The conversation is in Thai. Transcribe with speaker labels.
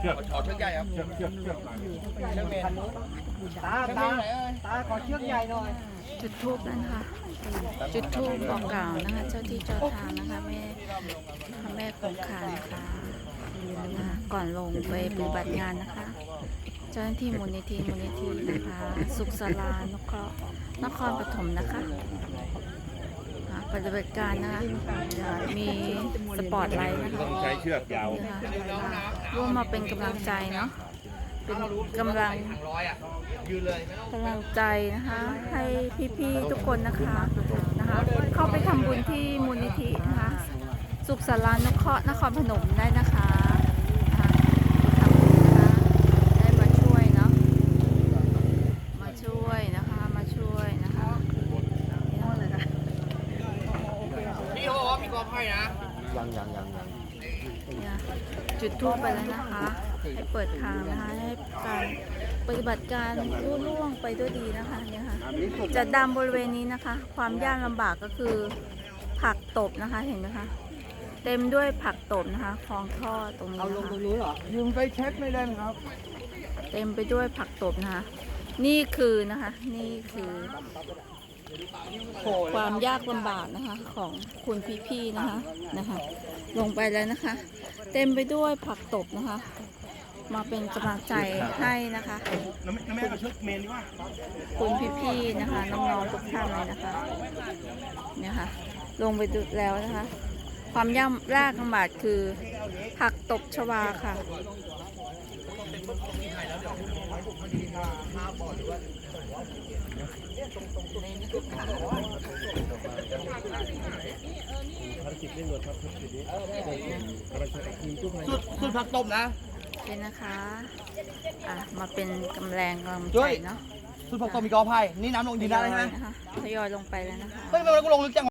Speaker 1: เชือก
Speaker 2: ขอเชือกใหญ่ครับ
Speaker 1: เชือกเชือกเชือก
Speaker 2: เชือกเมน
Speaker 3: ตาตาตาขอเชือกใหญ่หน่อย
Speaker 4: จุดทูบนะคะจุดทูบบอกกล่าวนะคะ เจ้าที่เจ้าทางนะคะแม่พระแม่คงคานะคะอ่าก่อนลงไปปฏิบัติงานนะคะ เจ้าหน้าที่มูลนิธิมูลนิธินะคะ สุขสารานกเคราะห์นครปฐมนะคะอ่า ปฏิบัติการนะคะอ่ามีสปอร์ตไลท์นะคะ
Speaker 1: ต้องใช้เชือกยาว
Speaker 4: นี่ค่ะร่วมมาเป็นกำลังใจเนาะเป็นกำลัง
Speaker 2: ถังร้อยอะยืนเลยไม่ต้อง
Speaker 4: กำลังใจนะคะ ให้พี่ๆทุกคนนะคะนะคะ เข้าไปทำบุญที่มูลนิธินะคะ สุขสารานกเคราะห์นครพนมได้นะคะนะคะทำบุญนะคะได้มาช่วยเนาะมาช่วยนะคะมาช่วยนะคะ
Speaker 2: พี่ เขาบอกว่ามีกอไผ่นะ
Speaker 4: เนี่ยจุดทูปไปแล้วนะคะให้เปิดทางนะคะให้การปฏิบัติการรุ่ล่วงไปด้วยดีนะคะเนี่ยค่ะจัดดำบริเวณนี้นะคะ ความยากลำบากก็คือผักตบนะคะเห็นไหมคะเต็มด้วยผักตบนะคะคลองท่อตรงนี้
Speaker 3: เอาลง
Speaker 4: นะ
Speaker 3: ตร
Speaker 4: คะ
Speaker 3: งนี้เหรอ
Speaker 2: ยืมไปเช็คไม่ได้ครับ
Speaker 4: เต็มไปด้วยผักตบนะคะ นี่คือนะคะ นี่คือ ความยากลำบากนะคะของคุณพี่ๆนะคะนะคะ ลงไปแล้วนะคะ เต็มไปด้วยผักตบนะคะ มาเป็นกำลังใจให้นะคะ
Speaker 1: น้ำน้ำแม่เอาเชือกเมนดีกว่า
Speaker 4: คุณพี่ๆนะคะน้องๆทุกท่านเลยนะคะเนี่ยค่ะลงไปดูแล้วนะคะ ความยากยากลำบากคือผักตบชวาค่ะ
Speaker 1: ภารกิจเร่งด่วนครับภารกิจนี้กำลังจะทีมกู้ภัย
Speaker 2: สุดสุดผักตบนะ
Speaker 4: เป็นนะคะ อะ มาเป็นกำแรงกำลัง
Speaker 2: ด้
Speaker 4: ใจ
Speaker 2: วย
Speaker 4: เนาะ
Speaker 2: สุดผักตบมีกอไผ่นี่น้ำลงดินได้ใช่ไหม
Speaker 4: นะคะทยอยลงไปแล้วนะคะ
Speaker 2: เฮ้ยทำไมเราก็ลงลึกจัง